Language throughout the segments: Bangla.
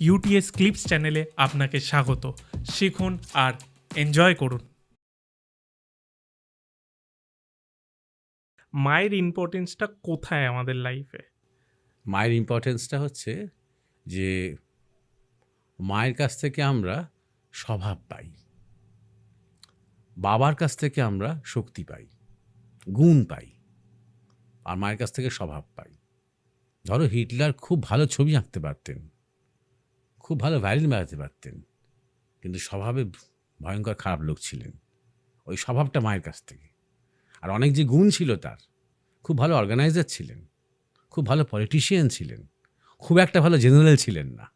ইউটিএস ক্লিপস চ্যানেলে আপনাকে স্বাগত। শিখুন আর এনজয় করুন। মায়ের ইম্পর্টেন্সটা কোথায় আমাদের লাইফে মায়ের ইম্পর্টেন্সটা হচ্ছে যে মায়ের কাছ থেকে আমরা স্বভাব পাই। বাবার কাছ থেকে আমরা শক্তি পাই। গুণ পাই। আর মায়ের কাছ থেকে স্বভাব পাই। ধরো হিটলার খুব ভালো ছবি আঁকতে পারতেন। খুব ভালো ভায়োলিন বাজাতে পারতেন। কিন্তু স্বভাবে ভয়ঙ্কর খারাপ লোক ছিলেন। ওই স্বভাবটা মায়ের কাছ থেকে। আর অনেক যে গুণ ছিল তার, খুব ভালো অর্গানাইজার ছিলেন। খুব ভালো পলিটিশিয়ান ছিলেন। খুব একটা ভালো জেনারেল ছিলেন না।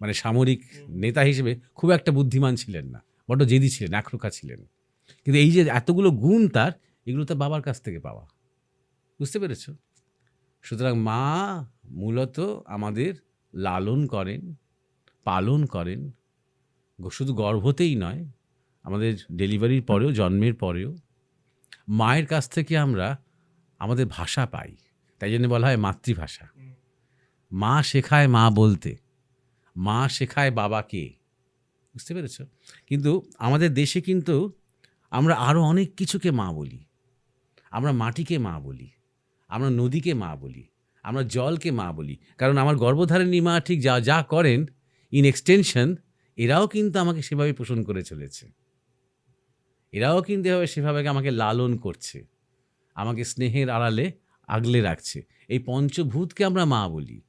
মানে সামরিক নেতা হিসেবে খুব একটা বুদ্ধিমান ছিলেন না। বড্ড জেদি ছিলেন একরোখা ছিলেন। কিন্তু এই যে এতগুলো গুণ তার, এগুলো তার বাবার কাছ থেকে পাওয়া। বুঝতে পেরেছ? সুতরাং মা মূলত আমাদের লালন করেন পালন করেন শুধু গর্ভতেই নয়, আমাদের ডেলিভারির পরেও, জন্মের পরেও, মায়ের কাছ থেকে আমরা আমাদের ভাষা পাই। তাই জন্য বলা হয় মাতৃভাষা। মা শেখায় মা বলতে, মা শেখায় বাবাকে বুঝতে পেরেছ? কিন্তু আমাদের দেশে কিন্তু আমরা আরও অনেক কিছুকে মা বলি। আমরা মাটিকে মা বলি, আমরা নদীকে মা বলি, আমরা জলকে মা বলি। কারণ আমার গর্ভধারিণী মা ঠিক যা যা করেন ইন এক্সটেনশন এরাও কিন্তু আমাকে সেভাবে পোষণ করে চলেছে। এরাও কিন্তু এভাবে সেভাবে আমাকে লালন করছে। আমাকে স্নেহের আড়ালে আগলে রাখছে। এই পঞ্চভূতকে আমরা মা বলি।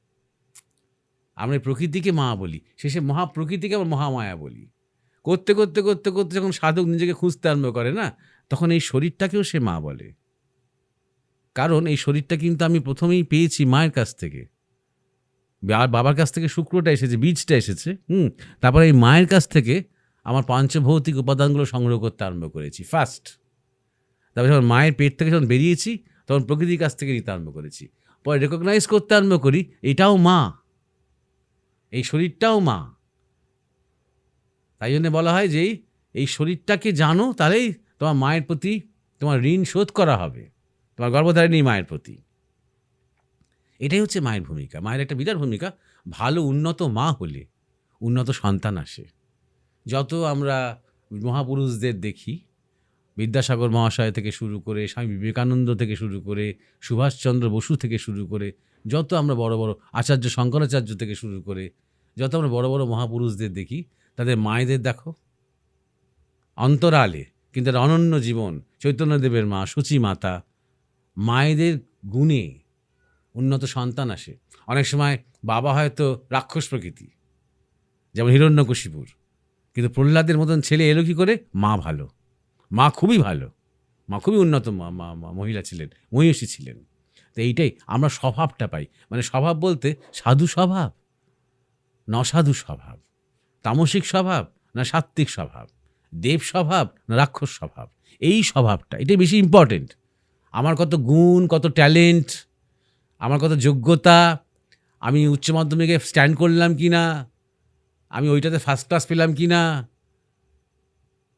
আমরা প্রকৃতিকে মা বলি। শেষে মহাপ্রকৃতিকে আমরা মহামায়া বলি। করতে করতে করতে করতে যখন সাধক নিজেকে খুঁজতে আরম্ভ করে না, তখন এই শরীরটাকেও সে মা বলে। কারণ এই শরীরটা কিন্তু আমি প্রথমেই পেয়েছি মায়ের কাছ থেকে। আর বাবার কাছ থেকে শুক্রটা এসেছে, বীজটা এসেছে, হুম, তারপরে এই মায়ের কাছ থেকে আমার পাঞ্চভৌতিক উপাদানগুলো সংগ্রহ করতে আরম্ভ করেছি ফার্স্ট তারপরে যখন মায়ের পেট থেকে যখন বেরিয়েছি, তখন প্রকৃতির কাছ থেকে নিতে আরম্ভ করেছি। পরে রেকগনাইজ করতে আরম্ভ করি, এটাও মা। এই শরীরটাও মা। তাই জন্য বলা হয় যে এই- শরীরটাকে জানো, তাহলেই তোমার মায়ের প্রতি তোমার ঋণ শোধ করা হবে। তোমার গর্ভধারিণী মায়ের প্রতি। এটাই হচ্ছে মায়ের ভূমিকা। মায়ের একটা বিরাট ভূমিকা। ভালো উন্নত মা হলে উন্নত সন্তান আসে। যত আমরা মহাপুরুষদের দেখি, বিদ্যাসাগর মহাশয় থেকে শুরু করে, স্বামী বিবেকানন্দ থেকে শুরু করে, সুভাষচন্দ্র বসু থেকে শুরু করে, যত আমরা বড় বড় আচার্য শঙ্করাচার্য থেকে শুরু করে, যত আমরা বড় বড় মহাপুরুষদের দেখি, তাদের মায়েদের দেখো। অন্তরালে, কিন্তু অনন্য জীবন, চৈতন্যদেবের মা সূচি মাতা মায়েদের গুণে উন্নত সন্তান আসে। অনেক সময় বাবা হয়তো রাক্ষস প্রকৃতি, যেমন হিরণ্যকশিপুর। কিন্তু প্রহ্লাদের মতন ছেলে এলো কী করে? মা ভালো। মা খুবই ভালো। মা খুবই উন্নত মহিলা ছিলেন, মহিষী ছিলেন। তো এইটাই আমরা স্বভাবটা পাই। মানে স্বভাব বলতে সাধু স্বভাব, নসাধু স্বভাব, তামসিক স্বভাব না সাত্ত্বিক স্বভাব, দেব স্বভাব না রাক্ষস স্বভাব। এই স্বভাবটা, এটাই বেশি ইম্পর্টেন্ট আমার কত গুণ, কত ট্যালেন্ট আমার কত যোগ্যতা আমি উচ্চ মাধ্যমিকে স্ট্যান্ড করলাম কি না আমি ওইটাতে ফার্স্ট ক্লাস পেলাম কি না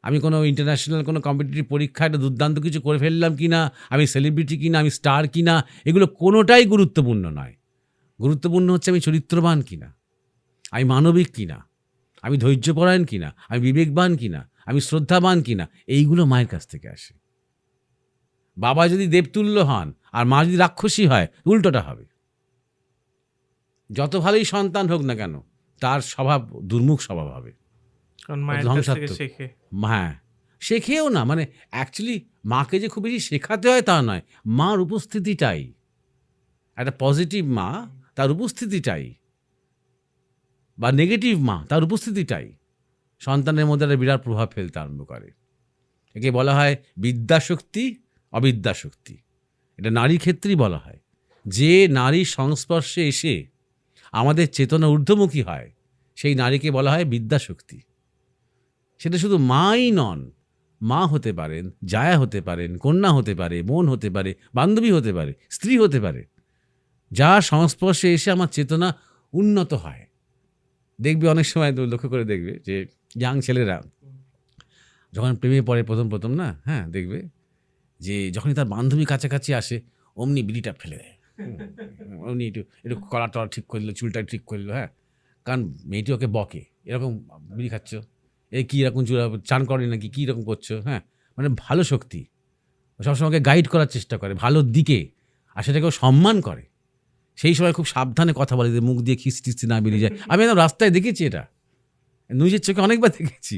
আমি কোনো ইন্টারন্যাশনাল কোনো কম্পিটিটিভ পরীক্ষায় একটা দুর্দান্ত কিছু করে ফেললাম কি না আমি সেলিব্রিটি কি না আমি স্টার কি না এগুলো কোনোটাই গুরুত্বপূর্ণ নয় গুরুত্বপূর্ণ হচ্ছে আমি চরিত্রবান কি না আমি মানবিক কি না আমি ধৈর্যপরায়ণ কি না আমি বিবেকবান কি না আমি শ্রদ্ধাবান কি না এইগুলো মায়ের কাছ থেকে আসে বাবা যদি দেবতুল্য হন আর মা যদি রাক্ষসী হয় উল্টোটা হবে। যত ভালোই সন্তান হোক না কেন তার স্বভাব দুর্মুখ স্বভাব হবে। হ্যাঁ শেখেও না। মানে অ্যাকচুয়ালি মাকে যে খুব বেশি শেখাতে হয় তা নয় মার উপস্থিতিটাই। একটা পজিটিভ মা তার উপস্থিতিটাই। বা নেগেটিভ মা তার উপস্থিতিটাই। সন্তানের মধ্যে একটা বিরাট প্রভাব ফেলতে আরম্ভ করে। একে বলা হয় বিদ্যাশক্তি অবিদ্যাশক্তি। এটা নারী ক্ষেত্রেই বলা হয়। যে নারীর সংস্পর্শে এসে আমাদের চেতনা ঊর্ধ্বমুখী হয়, সেই নারীকে বলা হয় বিদ্যাশক্তি। সেটা শুধু মাই নন, মা হতে পারেন, জায়া হতে পারেন, কন্যা হতে পারে, বোন হতে পারে, বান্ধবী হতে পারে, স্ত্রী হতে পারে। যা সংস্পর্শে এসে আমার চেতনা উন্নত হয়। দেখবে অনেক সময় লক্ষ্য করে দেখবে যে ইয়াং ছেলেরা যখন প্রেমে পড়ে প্রথম প্রথম না হ্যাঁ দেখবে যে যখনই তার বান্ধবী কাছাকাছি আসে, অমনি বিড়িটা ফেলে দেয়। অমনি একটু একটু কলা টলা ঠিক করে করল চুলটা ঠিক করল হ্যাঁ? কারণ মেয়েটি ওকে বকে, এরকম বিড়ি খাচ্ছ, এ কী এরকম চুলা, চান করে নাকি, কী রকম করছ হ্যাঁ? মানে ভালো শক্তি। সবসময় ওকে গাইড করার চেষ্টা করে ভালোর দিকে, আর সেটাকে ও সম্মান করে। সেই সময় খুব সাবধানে কথা বলে যে, মুখ দিয়ে খিস্তি টিস্তি না বেরিয়ে যায়। আমি একদম রাস্তায় দেখেছি এটা। নিজের চোখে অনেকবার দেখেছি।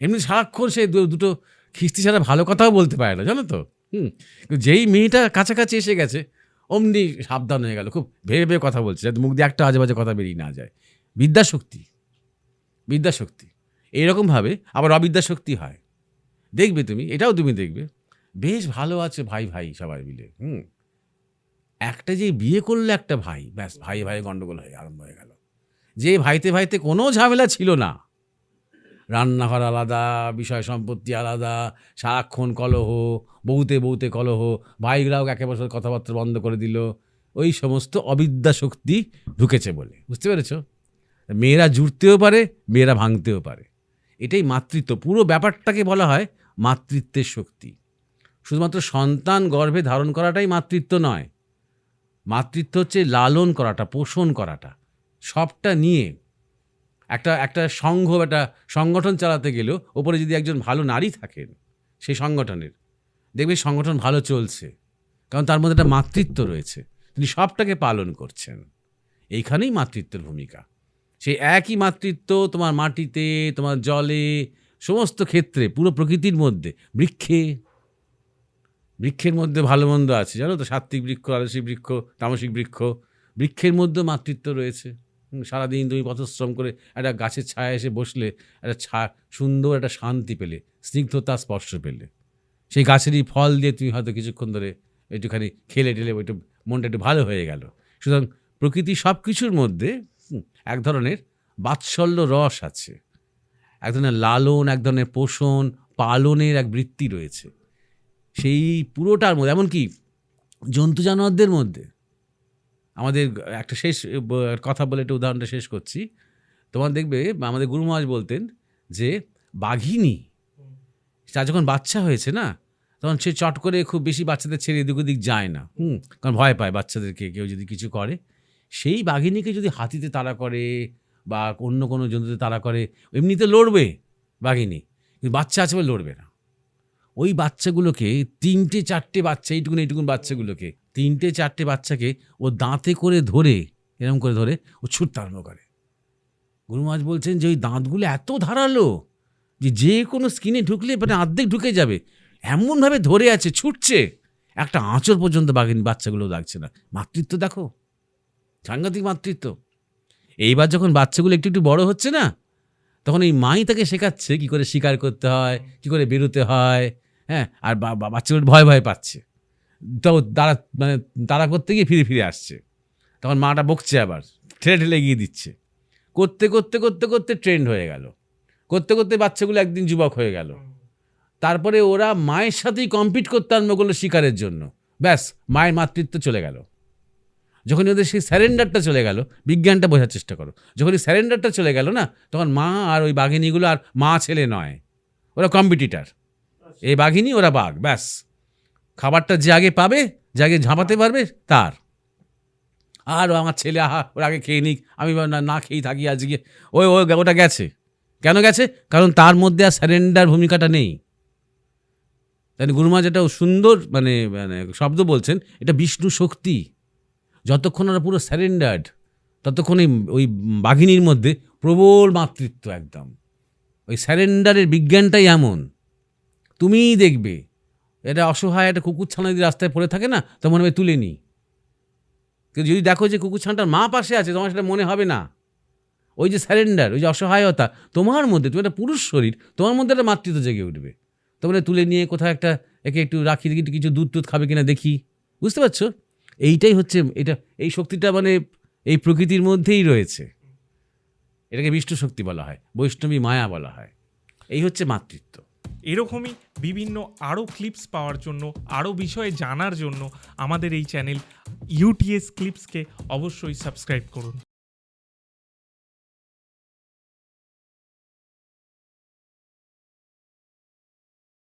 এমনি সারাক্ষণ সে দুটো খিস্তি ছাড়া ভালো কথাও বলতে পারে না, জানো তো? হুম যেই মেয়েটা কাছাকাছি এসে গেছে, অমনি সাবধান হয়ে গেল। খুব ভেবে ভেবে কথা বলছে, যাতে মুখ দিয়ে একটা আজে বাজে কথা বেরিয়ে না যায়। বিদ্যাশক্তি বিদ্যাশক্তি। এইরকমভাবে আবার অবিদ্যাশক্তি হয়। দেখবে তুমি, এটাও তুমি দেখবে। বেশ ভালো আছে ভাই ভাই সবাই মিলে, হুম। একটা যে বিয়ে করলে একটা ভাই, ব্যাস, ভাই ভাই গন্ডগোল হয়ে, আরম্ভ হয়ে গেল। যে ভাইতে ভাইতে কোনো ঝামেলা ছিল না। রান্নাঘর আলাদা, বিষয় সম্পত্তি আলাদা সারাক্ষণ কলহ, বউতে বউতে কলহ, ভাইরাও একে বছর কথাবার্তা বন্ধ করে দিল। ওই সমস্ত অবিদ্যা শক্তি ঢুকেছে বলে। বুঝতে পেরেছ? মেয়েরা জুড়তেও পারে, মেয়েরা ভাঙতেও পারে। এটাই মাতৃত্ব। পুরো ব্যাপারটাকে বলা হয় মাতৃত্বের শক্তি। শুধুমাত্র সন্তান গর্ভে ধারণ করাটাই মাতৃত্ব নয়। মাতৃত্ব হচ্ছে লালন করাটা, পোষণ করাটা। সবটা নিয়ে একটা একটা সংঘ একটা সংগঠন চালাতে গেলেও ওপরে যদি একজন ভালো নারী থাকেন, সেই সংগঠনের দেখবে সংগঠন ভালো চলছে। কারণ তার মধ্যে একটা মাতৃত্ব রয়েছে। তিনি সবটাকে পালন করছেন। এইখানেই মাতৃত্বের ভূমিকা। সেই একই মাতৃত্ব তোমার মাটিতে, তোমার জলে, সমস্ত ক্ষেত্রে, পুরো প্রকৃতির মধ্যে, বৃক্ষে, বৃক্ষের মধ্যে ভালো মন্দ আছে। জানো তো, সাত্ত্বিক বৃক্ষ, আলসিক বৃক্ষ, তামসিক বৃক্ষ, বৃক্ষের মধ্যে মাতৃত্ব রয়েছে। সারাদিন তুমি পথশ্রম করে একটা গাছের ছায়া এসে বসলে, একটা ছা, সুন্দর একটা শান্তি পেলে, স্নিগ্ধতা, স্পর্শ পেলে। সেই গাছেরই ফল দিয়ে তুমি হয়তো কিছুক্ষণ ধরে একটুখানি খেলে টেলে একটু মনটা একটু ভালো হয়ে গেল। সুতরাং প্রকৃতি সব কিছুর মধ্যে এক ধরনের বাৎসল্য রস আছে। এক ধরনের লালন, এক ধরনের পোষণ, পালনের এক বৃত্তি রয়েছে। সেই পুরোটার মধ্যে, এমনকি জন্তু জানোয়ারদের মধ্যে আমাদের একটা শেষ কথা বলে একটা উদাহরণটা শেষ করছি। তোমার দেখবে আমাদের গুরু মহারাজ বলতেন যে, বাঘিনী। তার যখন বাচ্চা হয়েছে না, তখন সে চট করে খুব বেশি বাচ্চাদের ছেড়ে এদিক ওদিক যায় না, হুম? কারণ ভয় পায় বাচ্চাদেরকে, কেউ যদি কিছু করে। সেই বাঘিনীকে যদি হাতিতে তাড়া করে বা অন্য কোনো জন্তুতে তাড়া করে, এমনিতে লড়বে বাঘিনী। কিন্তু বাচ্চা আছে বলে লড়বে না। ওই বাচ্চাগুলোকে, তিনটে, চারটে বাচ্চা, এইটুকুন এইটুকুন বাচ্চাগুলোকে, তিনটে, চারটে বাচ্চাকে ও দাঁতে করে ধরে, এরকম করে ধরে ও ছুটতে আরম্ভ করে। গুরু মহারাজ বলছেন যে ওই দাঁতগুলো এত ধারালো যে যে কোনো স্কিনে ঢুকলে মানে অর্ধেক ঢুকে যাবে। এমনভাবে ধরে আছে, ছুটছে। একটা আঁচড় পর্যন্ত বাঘিনী বাচ্চাগুলো লাগছে না। মাতৃত্ব দেখো। সাংঘাতিক মাতৃত্ব। এইবার যখন বাচ্চাগুলো একটু একটু বড় হচ্ছে না তখন এই মাই তাকে শেখাচ্ছে কি করে শিকার করতে হয়, কি করে বেরোতে হয় হ্যাঁ? আর বাচ্চাগুলো ভয় ভয় পাচ্ছে। তো তারা মানে তারা করতে গিয়ে ফিরে ফিরে আসছে। তখন মাটা বকছে আবার, ঠেলে ঠেলে গিয়ে দিচ্ছে। করতে করতে করতে করতে ট্রেন্ড হয়ে গেল। করতে করতে বাচ্চাগুলো একদিন যুবক হয়ে গেল। তারপরে ওরা মায়ের সাথেই কম্পিট করতে আরম্ভ করল শিকারের জন্য। ব্যাস, মায়ের মাতৃত্ব চলে গেল। যখন ওদের সেই স্যারেন্ডারটা চলে গেল, বিজ্ঞানটা বোঝার চেষ্টা করো। যখন এই স্যারেন্ডারটা চলে গেল না, তখন মা আর ওই বাঘিনীগুলো আর মা ছেলে নয়। ওরা কম্পিটিটার এই বাঘিনী, ওরা বাঘ, ব্যাস। খাবারটা যে আগে পাবে, যে আগে ঝাঁপাতে পারবে, তার। আর আমার ছেলে, আহা, ওর আগে খেয়ে নিক, আমি না না খেয়েই থাকি আজকে। ওই ও, ওটা গেছে। কেন গেছে? কারণ তার মধ্যে আর স্যারেন্ডার ভূমিকাটা নেই। তাই গুরুমা যেটা সুন্দর মানে মানে শব্দ বলছেন, এটা বিষ্ণু শক্তি। যতক্ষণ ওরা পুরো স্যারেন্ডার্ড ততক্ষণ ওই বাঘিনীর মধ্যে প্রবল মাতৃত্ব একদম। ওই স্যারেন্ডারের বিজ্ঞানটাই এমন। তুমিই দেখবে। এটা অসহায় একটা কুকুর ছানা যদি রাস্তায় পড়ে থাকে না, তো মনে হবে তুলে নিই। কিন্তু যদি দেখো যে কুকুর ছানাটার মা পাশে আছে, তোমার সেটা মনে হবে না। ওই যে স্যারেন্ডার ওই যে অসহায়তা, তোমার মধ্যে, তুমি একটা পুরুষ শরীর, তোমার মধ্যে একটা মাতৃত্ব জেগে উঠবে। তোমরা তুলে নিয়ে কোথাও একটা, একে একটু রাখি দেখি কিছু দুধ টুধ খাবে কিনা দেখি। বুঝতে পারছ? এইটাই হচ্ছে, এটা, এই শক্তিটা মানে এই প্রকৃতির মধ্যেই রয়েছে। এটাকে বিষ্ণু শক্তি বলা হয়, বৈষ্ণবী মায়া বলা হয়। এই হচ্ছে মাতৃত্ব। এরকমই বিভিন্ন আরও ক্লিপস পাওয়ার জন্য আরও বিষয়ে জানার জন্য আমাদের এই চ্যানেল ইউটিএস ক্লিপসকে অবশ্যই সাবস্ক্রাইব করুন।